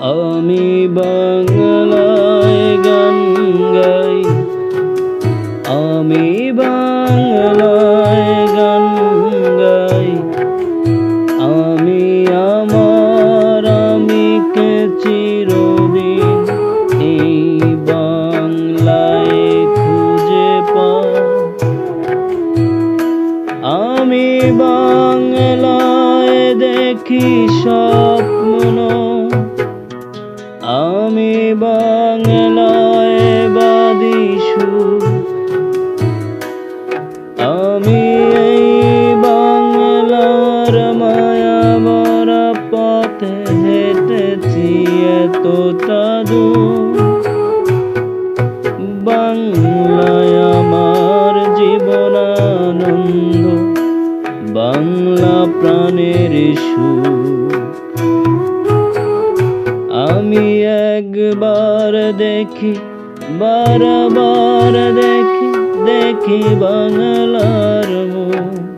আমি বাংলায় গান গাই। আমি বাংলায় গান গাই। আমি আমার, আমি কে চিরদিন এই বাংলায় খুঁজে পাই আমি বাংলায় দেখি স্বপ্ন হেঁটেছি এতটা বাংলায় আমার জীবনানন্দ, বাংলা প্রাণের সুর। আমি একবার দেখি, বারবার দেখি দেখি বাংলার মুখ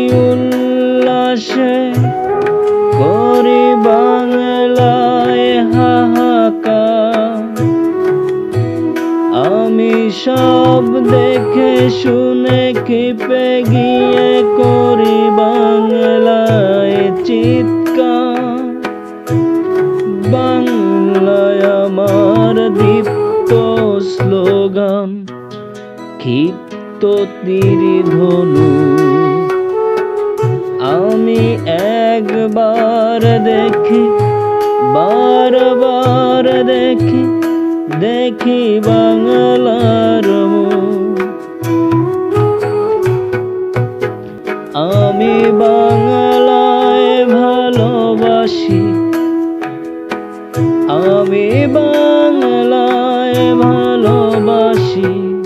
সব দেখে শুনে খেপে গিয়ে করি বাংলায় চিৎকার। বাংলায় আমার দীপ্ত স্লোগান, ক্ষিপ্ত তীরি ধনু আমি একবার দেখি, বারবার দেখি দেখি বাংলার। আমি বাংলায় ভালোবাসি। আমি বাংলায় ভালোবাসি।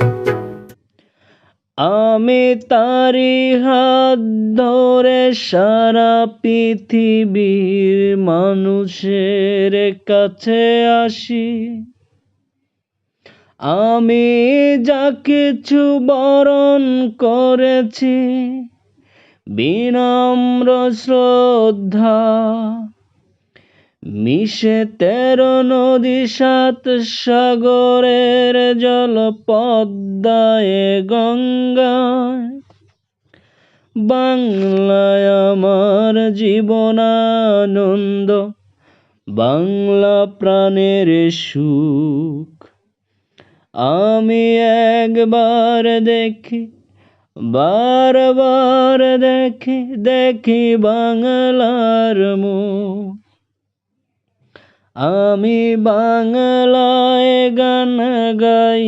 আমি তারি হাত ধরে সারা পৃথিবীর মানুষের কাছে আসি। আমি যা কিছু বরণ করেছি, বিনম্র শ্রদ্ধা। মিশে তেরো নদী, সাত সাগরের জল পদ্মায় গঙ্গায়। বাংলায় আমার জীবনানন্দ, বাংলা প্রাণের সুখ। আমি একবার দেখি, বারবার দেখি দেখি বাংলার মুখ। আমি বাংলায় গান গাই,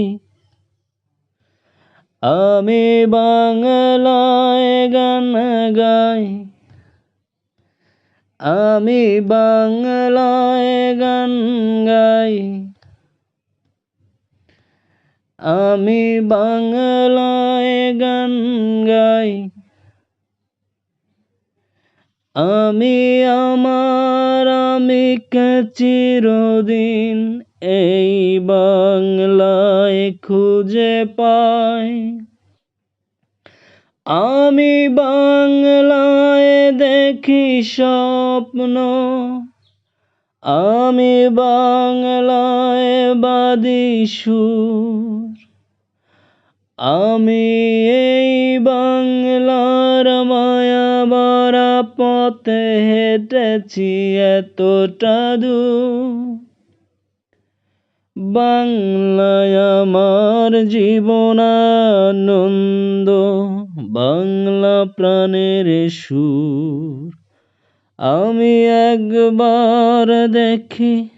আমি বাংলায় গান গাই, আমি বাংলায় গান গাই। আমি বাংলায় গান গাই। আমি আমার আমিকে চিরদিন এই বাংলায় খুঁজে পাই। আমি বাংলায় দেখি স্বপ্ন। আমি বাংলায় বাদি সুর। আমি এই বাংলার মায়া ভরা পথে হেঁটেছি এতটা দূর। বাংলায় আমার জীবনানন্দ, বাংলা প্রাণের সুর। আমি একবার দেখি